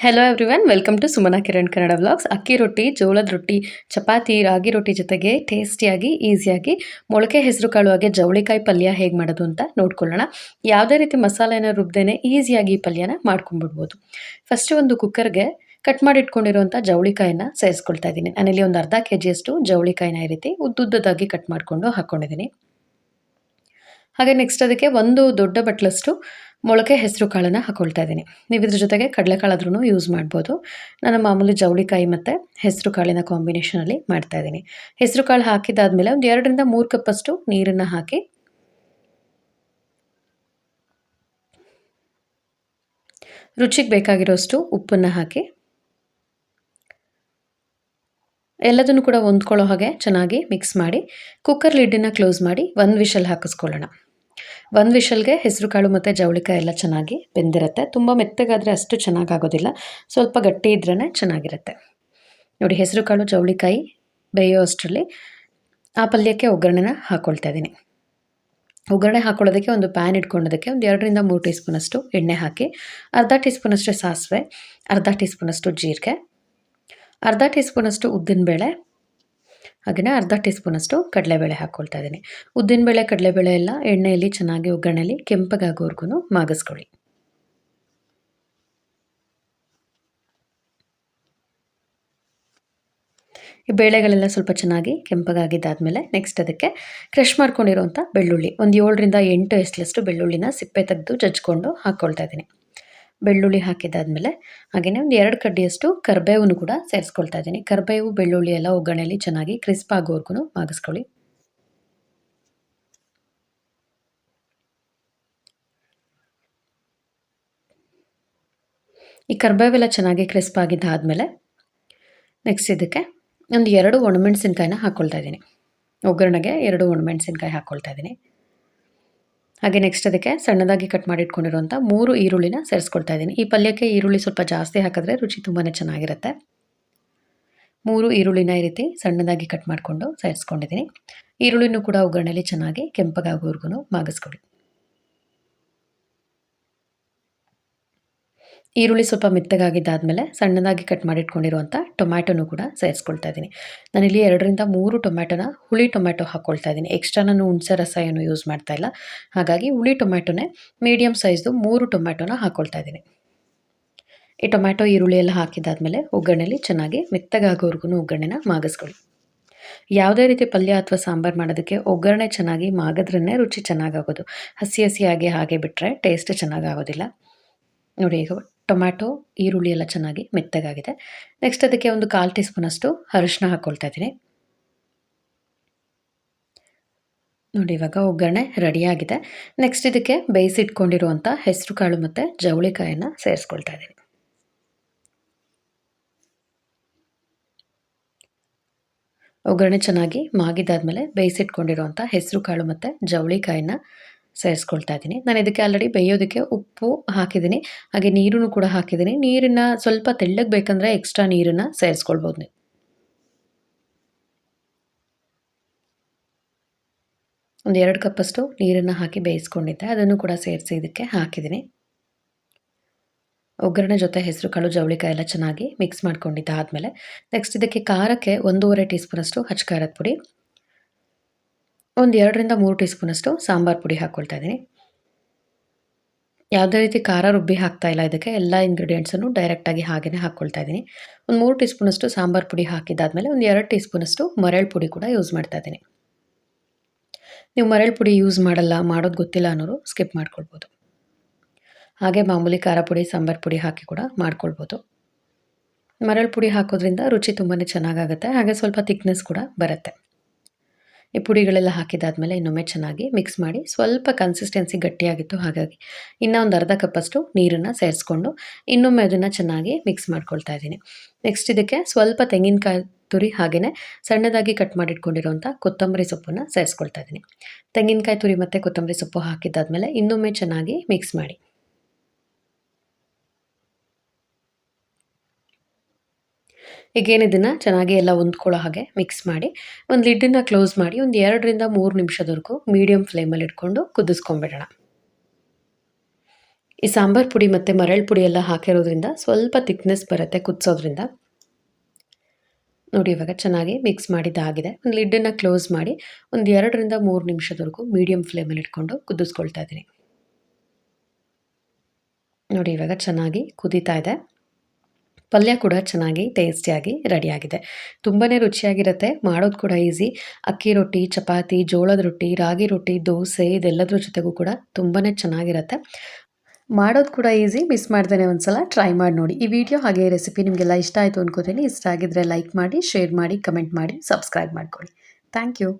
Hello everyone welcome to Sumana Kiran Kannada vlogs ಅಕ್ಕಿ ರೊಟ್ಟಿ ಜೋಳದ ರೊಟ್ಟಿ ಚಪಾತಿ ರಾಗಿ ರೊಟ್ಟಿ ಜೊತೆಗೆ ಟೇಸ್ಟಿಯಾಗಿ ಈಸಿಯಾಗಿ ಮೊಳಕೆ ಹೆಸರು ಕಾಳು ಹಾಗೆ ಜವಳಿಕಾಯಿ ಪಲ್ಯ ಹೇಗೆ ಮಾಡೋದು ಅಂತ ನೋಡ್ಕೊಳ್ಳೋಣ. ಯಾವುದೇ ರೀತಿ ಮಸಾಲೆನ ರುಬ್ದೇನೆ ಈಸಿಯಾಗಿ ಈ ಪಲ್ಯನ ಮಾಡ್ಕೊಂಡ್ಬಿಡ್ಬೋದು. ಫಸ್ಟ್ ಒಂದು ಕುಕ್ಕರ್ಗೆ ಕಟ್ ಮಾಡಿಟ್ಕೊಂಡಿರುವಂಥ ಜವಳಿಕಾಯಿನ ಸೇರಿಸ್ಕೊಳ್ತಾ ಇದ್ದೀನಿ. ನಾನಿಲ್ಲಿ ಒಂದು ಅರ್ಧ ಕೆ ಜಿಯಷ್ಟು ಜವಳಿಕಾಯಿನ ಈ ರೀತಿ ಉದ್ದುದ್ದದಾಗಿ ಕಟ್ ಮಾಡಿಕೊಂಡು ಹಾಕ್ಕೊಂಡಿದ್ದೀನಿ ಹಾಗೆ ನೆಕ್ಸ್ಟ್ ಅದಕ್ಕೆ ಒಂದು ದೊಡ್ಡ ಬಟ್ಲಷ್ಟು ಮೊಳಕೆ ಹೆಸರು ಕಾಳನ್ನು ಹಾಕೊಳ್ತಾ ಇದ್ದೀನಿ. ನೀವು ಇದ್ರ ಜೊತೆಗೆ ಕಡಲೆಕಾಳಾದ್ರೂ ಯೂಸ್ ಮಾಡ್ಬೋದು. ನಾನು ಮಾಮೂಲಿ ಜವಳಿಕಾಯಿ ಮತ್ತು ಹೆಸರು ಕಾಳಿನ ಕಾಂಬಿನೇಷನಲ್ಲಿ ಮಾಡ್ತಾ ಇದ್ದೀನಿ. ಹೆಸರು ಕಾಳು ಹಾಕಿದಾದ್ಮೇಲೆ ಒಂದು ಎರಡರಿಂದ ಮೂರು ಕಪ್ಪಷ್ಟು ನೀರನ್ನು ಹಾಕಿ ರುಚಿಗೆ ಬೇಕಾಗಿರೋಷ್ಟು ಉಪ್ಪನ್ನು ಹಾಕಿ ಎಲ್ಲದನ್ನು ಕೂಡ ಹೊಂದ್ಕೊಳ್ಳೋ ಹಾಗೆ ಚೆನ್ನಾಗಿ ಮಿಕ್ಸ್ ಮಾಡಿ ಕುಕ್ಕರ್ ಲಿಡ್ಡನ್ನು ಕ್ಲೋಸ್ ಮಾಡಿ, ಒಂದು ವಿಷಲ್ ಹಾಕಿಸ್ಕೊಳ್ಳೋಣ. ಒಂದು ವಿಷಲ್ಗೆ ಹೆಸರು ಕಾಳು ಮತ್ತು ಜವಳಿಕಾಯಿ ಎಲ್ಲ ಚೆನ್ನಾಗಿ ಬೆಂದಿರುತ್ತೆ. ತುಂಬ ಮೆತ್ತಗಾದರೆ ಅಷ್ಟು ಚೆನ್ನಾಗಾಗೋದಿಲ್ಲ. ಸ್ವಲ್ಪ ಗಟ್ಟಿ ಇದ್ರೇ ಚೆನ್ನಾಗಿರುತ್ತೆ. ನೋಡಿ, ಹೆಸರು ಕಾಳು, ಜವಳಿಕಾಯಿ ಬೇಯೋ ಅಷ್ಟರಲ್ಲಿ ಆ ಪಲ್ಯಕ್ಕೆ ಒಗ್ಗರಣೆನ ಹಾಕ್ಕೊಳ್ತಾ ಇದ್ದೀನಿ ಒಗ್ಗರಣೆ ಹಾಕೊಳ್ಳೋದಕ್ಕೆ ಒಂದು ಪ್ಯಾನ್ ಇಟ್ಕೊಳ್ಳೋದಕ್ಕೆ ಒಂದು ಎರಡರಿಂದ ಮೂರು ಟೀ ಸ್ಪೂನಷ್ಟು ಎಣ್ಣೆ ಹಾಕಿ, ಅರ್ಧ ಟೀ ಸ್ಪೂನಷ್ಟು ಸಾಸಿವೆ, ಅರ್ಧ ಟೀ ಸ್ಪೂನಷ್ಟು ಜೀರಿಗೆ, ಅರ್ಧ ಟೀ ಸ್ಪೂನಷ್ಟು ಉದ್ದಿನಬೇಳೆ ಹಾಗೆಯೇ ಅರ್ಧ ಟೀ ಸ್ಪೂನಷ್ಟು ಕಡಲೆಬೇಳೆ ಹಾಕ್ಕೊಳ್ತಾ ಇದ್ದೀನಿ. ಉದ್ದಿನಬೇಳೆ ಕಡಲೆಬೇಳೆ ಎಲ್ಲ ಎಣ್ಣೆಯಲ್ಲಿ ಚೆನ್ನಾಗಿ ಒಗ್ಗರಣೆಯಲ್ಲಿ ಕೆಂಪಗಾಗೋವರೆಗೂ ಮಾಗಿಸ್ಕೊಳ್ಳಿ. ಈ ಬೇಳೆಗಳೆಲ್ಲ ಸ್ವಲ್ಪ ಚೆನ್ನಾಗಿ ಕೆಂಪಗಾಗಿದ್ದಾದಮೇಲೆ ನೆಕ್ಸ್ಟ್ ಅದಕ್ಕೆ ಕ್ರಷ್ ಮಾಡ್ಕೊಂಡಿರುವಂಥ ಬೆಳ್ಳುಳ್ಳಿ. ಒಂದು ಏಳರಿಂದ ಎಂಟು ಎಸ್ಲಷ್ಟು ಬೆಳ್ಳುಳ್ಳಿನ ಸಿಪ್ಪೆ ತೆಗೆದು ಜಜ್ಕೊಂಡು ಹಾಕ್ಕೊಳ್ತಾ ಇದ್ದೀನಿ. ಬೆಳ್ಳುಳ್ಳಿ ಹಾಕಿದ್ದಾದಮೇಲೆ ಹಾಗೆಯೇ ಒಂದು ಎರಡು ಕಡ್ಡಿಯಷ್ಟು ಕರ್ಬೇವನ್ನು ಕೂಡ ಸೇರಿಸ್ಕೊಳ್ತಾ ಇದ್ದೀನಿ. ಕರ್ಬೇವು, ಬೆಳ್ಳುಳ್ಳಿ ಎಲ್ಲ ಒಗ್ಗರಣೆಯಲ್ಲಿ ಚೆನ್ನಾಗಿ ಕ್ರಿಸ್ಪ್ ಆಗೋವರೆಗೂ ಮಾಗಿಸ್ಕೊಳ್ಳಿ. ಈ ಕರ್ಬೇವೆಲ್ಲ ಚೆನ್ನಾಗಿ ಕ್ರಿಸ್ಪ್ ಆಗಿದ್ದಾದಮೇಲೆ ನೆಕ್ಸ್ಟ್ ಇದಕ್ಕೆ ಒಂದು ಎರಡು ಒಣಮೆಣಸಿನ್ಕಾಯಿನ ಹಾಕ್ಕೊಳ್ತಾ ಇದ್ದೀನಿ. ಒಗ್ಗರಣೆಗೆ ಎರಡು ಒಣಮೆಣಸಿನ್ಕಾಯಿ ಹಾಕ್ಕೊಳ್ತಾ ಇದ್ದೀನಿ. ಹಾಗೆ ನೆಕ್ಸ್ಟ್ ಅದಕ್ಕೆ ಸಣ್ಣದಾಗಿ ಕಟ್ ಮಾಡಿ ಇಟ್ಕೊಂಡಿರುವಂಥ ಮೂರು ಈರುಳ್ಳಿನ ಸೇರಿಸ್ಕೊಳ್ತಾ ಇದ್ದೀನಿ. ಈ ಪಲ್ಯಕ್ಕೆ ಈರುಳ್ಳಿ ಸ್ವಲ್ಪ ಜಾಸ್ತಿ ಹಾಕಿದ್ರೆ ರುಚಿ ತುಂಬಾ ಚೆನ್ನಾಗಿರುತ್ತೆ. ಮೂರು ಈರುಳ್ಳಿನ ಈ ರೀತಿ ಸಣ್ಣದಾಗಿ ಕಟ್ ಮಾಡಿಕೊಂಡು ಸೇರಿಸ್ಕೊಂಡಿದ್ದೀನಿ. ಈರುಳ್ಳಿನೂ ಕೂಡ ಒಗ್ಗರಣೆಯಲ್ಲಿ ಚೆನ್ನಾಗಿ ಕೆಂಪಗಾಗೋವರೆಗೂ ಮಾಗಿಸ್ಕೊಡಿ ಈರುಳ್ಳಿ ಸ್ವಲ್ಪ ಮೆತ್ತಗಾಗಿದ್ದಾದಮೇಲೆ ಸಣ್ಣದಾಗಿ ಕಟ್ ಮಾಡಿಟ್ಕೊಂಡಿರುವಂಥ ಟೊಮ್ಯಾಟೊನೂ ಕೂಡ ಸೇರಿಸ್ಕೊಳ್ತಾ ಇದ್ದೀನಿ. ನಾನಿಲ್ಲಿ ಎರಡರಿಂದ ಮೂರು ಟೊಮ್ಯಾಟೊನ ಹುಳಿ ಟೊಮ್ಯಾಟೊ ಹಾಕ್ಕೊಳ್ತಾ ಇದ್ದೀನಿ. ಎಕ್ಸ್ಟ್ರಾ ನಾನು ಹುಣಸೆ ರಸ ಏನು ಯೂಸ್ ಮಾಡ್ತಾ ಇಲ್ಲ. ಹಾಗಾಗಿ ಹುಳಿ ಟೊಮ್ಯಾಟೊನೇ ಮೀಡಿಯಮ್ ಸೈಜ್ದು ಮೂರು ಟೊಮ್ಯಾಟೊನ ಹಾಕ್ಕೊಳ್ತಾ ಇದ್ದೀನಿ. ಈ ಟೊಮ್ಯಾಟೊ, ಈರುಳ್ಳಿ ಎಲ್ಲ ಹಾಕಿದ್ದಾದಮೇಲೆ ಒಗ್ಗರಣೆಲಿ ಚೆನ್ನಾಗಿ ಮೆತ್ತಗಾಗೋವರೆಗೂ ಒಗ್ಗರಣೆನ ಮಾಗಿಸ್ಕೊಳ್ಳಿ. ಯಾವುದೇ ರೀತಿ ಪಲ್ಯ ಅಥವಾ ಸಾಂಬಾರು ಮಾಡೋದಕ್ಕೆ ಒಗ್ಗರಣೆ ಚೆನ್ನಾಗಿ ಮಾಗದ್ರೇ ರುಚಿ ಚೆನ್ನಾಗಾಗೋದು. ಹಸಿ ಹಸಿಯಾಗಿ ಹಾಗೆ ಬಿಟ್ಟರೆ ಟೇಸ್ಟ್ ಚೆನ್ನಾಗಾಗೋದಿಲ್ಲ. ನೋಡಿ ಈಗ ಟೊಮ್ಯಾಟೊ, ಈರುಳ್ಳಿ ಎಲ್ಲ ಚೆನ್ನಾಗಿ ಮೆತ್ತಗಾಗಿದೆ. ನೆಕ್ಸ್ಟ್ ಅದಕ್ಕೆ ಒಂದು ಕಾಲು ಟೀ ಸ್ಪೂನಷ್ಟು ಅರಿಶಿನ ಹಾಕ್ಕೊಳ್ತಾ ಇದ್ದೀನಿ. ನೋಡಿ, ಇವಾಗ ಒಗ್ಗರಣೆ ರೆಡಿಯಾಗಿದೆ ನೆಕ್ಸ್ಟ್ ಇದಕ್ಕೆ ಬೇಯಿಸಿಟ್ಕೊಂಡಿರುವಂಥ ಹೆಸರು ಕಾಳು ಮತ್ತು ಜವಳಿಕಾಯನ್ನು ಸೇರಿಸ್ಕೊಳ್ತಾ ಇದ್ದೀನಿ. ಒಗ್ಗರಣೆ ಚೆನ್ನಾಗಿ ಮಾಗಿದಾದ್ಮೇಲೆ ಬೇಯಿಸಿಟ್ಕೊಂಡಿರುವಂಥ ಹೆಸರು ಕಾಳು ಮತ್ತು ಜವಳಿಕಾಯಿನ ಸೇರಿಸ್ಕೊಳ್ತಾ ಇದ್ದೀನಿ. ನಾನು ಇದಕ್ಕೆ ಆಲ್ರೆಡಿ ಬೇಯೋದಕ್ಕೆ ಉಪ್ಪು ಹಾಕಿದ್ದೀನಿ. ಹಾಗೆ ನೀರನ್ನು ಕೂಡ ಹಾಕಿದ್ದೀನಿ. ನೀರನ್ನು ಸ್ವಲ್ಪ ತೆಳ್ಳಗೆ ಬೇಕಂದರೆ ಎಕ್ಸ್ಟ್ರಾ ನೀರನ್ನು ಸೇರಿಸ್ಕೊಳ್ಬೋದು ನೀವು. ಒಂದು ಎರಡು ಕಪ್ಪಷ್ಟು ನೀರನ್ನು ಹಾಕಿ ಬೇಯಿಸ್ಕೊಂಡಿದ್ದೆ. ಅದನ್ನು ಕೂಡ ಸೇರಿಸಿ ಇದಕ್ಕೆ ಹಾಕಿದ್ದೀನಿ. ಒಗ್ಗರಣೆ ಜೊತೆ ಹೆಸರು, ಕಾಳು ಜವಳಿಕಾಯಿ ಎಲ್ಲ ಚೆನ್ನಾಗಿ ಮಿಕ್ಸ್ ಮಾಡ್ಕೊಂಡಿದ್ದೆ ಆದಮೇಲೆ ನೆಕ್ಸ್ಟ್ ಇದಕ್ಕೆ ಖಾರಕ್ಕೆ ಒಂದೂವರೆ ಟೀ ಸ್ಪೂನಷ್ಟು ಖಾರದ ಪುಡಿ. ಒಂದು ಎರಡರಿಂದ ಮೂರು ಟೀ ಸ್ಪೂನಷ್ಟು ಸಾಂಬಾರು ಪುಡಿ ಹಾಕ್ಕೊಳ್ತಾ ಇದ್ದೀನಿ. ಯಾವುದೇ ರೀತಿ ಖಾರ ರುಬ್ಬಿ ಹಾಕ್ತಾ ಇಲ್ಲ ಇದಕ್ಕೆ, ಎಲ್ಲ ಇಂಗ್ರೀಡಿಯೆಂಟ್ಸನ್ನು ಡೈರೆಕ್ಟಾಗಿ ಹಾಗೆಯೇ ಹಾಕ್ಕೊಳ್ತಾ ಇದ್ದೀನಿ. ಒಂದು ಮೂರು ಟೀ ಸ್ಪೂನಷ್ಟು ಸಾಂಬಾರು ಪುಡಿ ಹಾಕಿದ್ದಾದಮೇಲೆ ಒಂದು ಎರಡು ಟೀ ಸ್ಪೂನಷ್ಟು ಮರಳು ಪುಡಿ ಕೂಡ ಯೂಸ್ ಮಾಡ್ತಾ ಇದ್ದೀನಿ. ನೀವು ಮರಳು ಪುಡಿ ಯೂಸ್ ಮಾಡಲ್ಲ, ಮಾಡೋದು ಗೊತ್ತಿಲ್ಲ ಅನ್ನೋರು ಸ್ಕಿಪ್ ಮಾಡ್ಕೊಳ್ಬೋದು. ಹಾಗೆ ಮಾಮೂಲಿ ಖಾರ ಪುಡಿ, ಸಾಂಬಾರು ಪುಡಿ ಹಾಕಿ ಕೂಡ ಮಾಡ್ಕೊಳ್ಬೋದು. ಮರಳು ಪುಡಿ ಹಾಕೋದ್ರಿಂದ ರುಚಿ ತುಂಬಾ ಚೆನ್ನಾಗಾಗುತ್ತೆ, ಹಾಗೆ ಸ್ವಲ್ಪ ತಿಕ್ನೆಸ್ ಕೂಡ ಬರುತ್ತೆ. ಈ ಪುಡಿಗಳೆಲ್ಲ ಹಾಕಿದಾದ್ಮೇಲೆ ಇನ್ನೊಮ್ಮೆ ಚೆನ್ನಾಗಿ ಮಿಕ್ಸ್ ಮಾಡಿ ಸ್ವಲ್ಪ ಕನ್ಸಿಸ್ಟೆನ್ಸಿ ಗಟ್ಟಿಯಾಗಿತ್ತು, ಹಾಗಾಗಿ ಇನ್ನೂ ಒಂದು ಅರ್ಧ ಕಪ್ಪಷ್ಟು ನೀರನ್ನು ಸೇರಿಸ್ಕೊಂಡು ಇನ್ನೊಮ್ಮೆ ಅದನ್ನು ಚೆನ್ನಾಗಿ ಮಿಕ್ಸ್ ಮಾಡ್ಕೊಳ್ತಾ ಇದ್ದೀನಿ. ನೆಕ್ಸ್ಟ್ ಇದಕ್ಕೆ ಸ್ವಲ್ಪ ತೆಂಗಿನಕಾಯಿ ತುರಿ ಹಾಗೆಯೇ ಸಣ್ಣದಾಗಿ ಕಟ್ ಮಾಡಿಟ್ಕೊಂಡಿರುವಂಥ ಕೊತ್ತಂಬರಿ ಸೊಪ್ಪನ್ನು ಸೇರಿಸ್ಕೊಳ್ತಾ ಇದ್ದೀನಿ. ತೆಂಗಿನಕಾಯಿ ತುರಿ ಮತ್ತು ಕೊತ್ತಂಬರಿ ಸೊಪ್ಪು ಹಾಕಿದ್ದಾದ್ಮೇಲೆ ಇನ್ನೊಮ್ಮೆ ಚೆನ್ನಾಗಿ ಮಿಕ್ಸ್ ಮಾಡಿ. ಈಗೇನು ಇದನ್ನು ಚೆನ್ನಾಗಿ ಎಲ್ಲ ಹೊಂದ್ಕೊಳ್ಳೋ ಹಾಗೆ ಮಿಕ್ಸ್ ಮಾಡಿ ಒಂದು ಲಿಡ್ಡನ್ನು ಕ್ಲೋಸ್ ಮಾಡಿ ಒಂದು ಎರಡರಿಂದ ಮೂರು ನಿಮಿಷದವರೆಗೂ ಮೀಡಿಯಮ್ ಫ್ಲೇಮಲ್ಲಿ ಇಟ್ಕೊಂಡು ಕುದಿಸ್ಕೊಂಬಿಡೋಣ. ಈ ಸಾಂಬಾರು ಪುಡಿ ಮತ್ತು ಮರಳು ಪುಡಿ ಎಲ್ಲ ಹಾಕಿರೋದ್ರಿಂದ ಸ್ವಲ್ಪ ತಿಕ್ನೆಸ್ ಬರುತ್ತೆ ಕುದಿಸೋದ್ರಿಂದ. ನೋಡಿ ಇವಾಗ ಚೆನ್ನಾಗಿ ಮಿಕ್ಸ್ ಮಾಡಿದ್ದಾಗಿದೆ. ಒಂದು ಲಿಡ್ಡನ್ನು ಕ್ಲೋಸ್ ಮಾಡಿ ಒಂದು ಎರಡರಿಂದ ಮೂರು ನಿಮಿಷದವರೆಗೂ ಮೀಡಿಯಮ್ ಫ್ಲೇಮಲ್ಲಿ ಇಟ್ಕೊಂಡು ಕುದಿಸ್ಕೊಳ್ತಾ ಇದ್ದೀನಿ. ನೋಡಿ ಇವಾಗ ಚೆನ್ನಾಗಿ ಕುದೀತಾ ಇದೆ. ಪಲ್ಯ ಕೂಡ ಚೆನ್ನಾಗಿ ಟೇಸ್ಟಿಯಾಗಿ ರೆಡಿಯಾಗಿದೆ. ತುಂಬಾ ರುಚಿಯಾಗಿರುತ್ತೆ. ಮಾಡೋದು ಕೂಡ ಈಸಿ ಅಕ್ಕಿ ರೊಟ್ಟಿ, ಚಪಾತಿ, ಜೋಳದ ರೊಟ್ಟಿ, ರಾಗಿ ರೊಟ್ಟಿ, ದೋಸೆ ಇದೆಲ್ಲದ್ರ ಜೊತೆಗೂ ಕೂಡ ತುಂಬಾ ಚೆನ್ನಾಗಿರುತ್ತೆ. ಮಾಡೋದು ಕೂಡ ಈಸಿ ಮಿಸ್ ಮಾಡ್ದೇನೆ ಒಂದ್ಸಲ. ಟ್ರೈ ಮಾಡಿ ನೋಡಿ. ಈ ವಿಡಿಯೋ ಹಾಗೆ ರೆಸಿಪಿ ನಿಮಗೆಲ್ಲ ಇಷ್ಟ ಆಯಿತು ಅಂದ್ಕೋತೀನಿ ಇಷ್ಟ ಆಗಿದ್ರೆ ಲೈಕ್ ಮಾಡಿ ಶೇರ್ ಮಾಡಿ ಕಮೆಂಟ್ ಮಾಡಿ ಸಬ್ಸ್ಕ್ರೈಬ್ ಮಾಡ್ಕೊಳ್ಳಿ. Thank you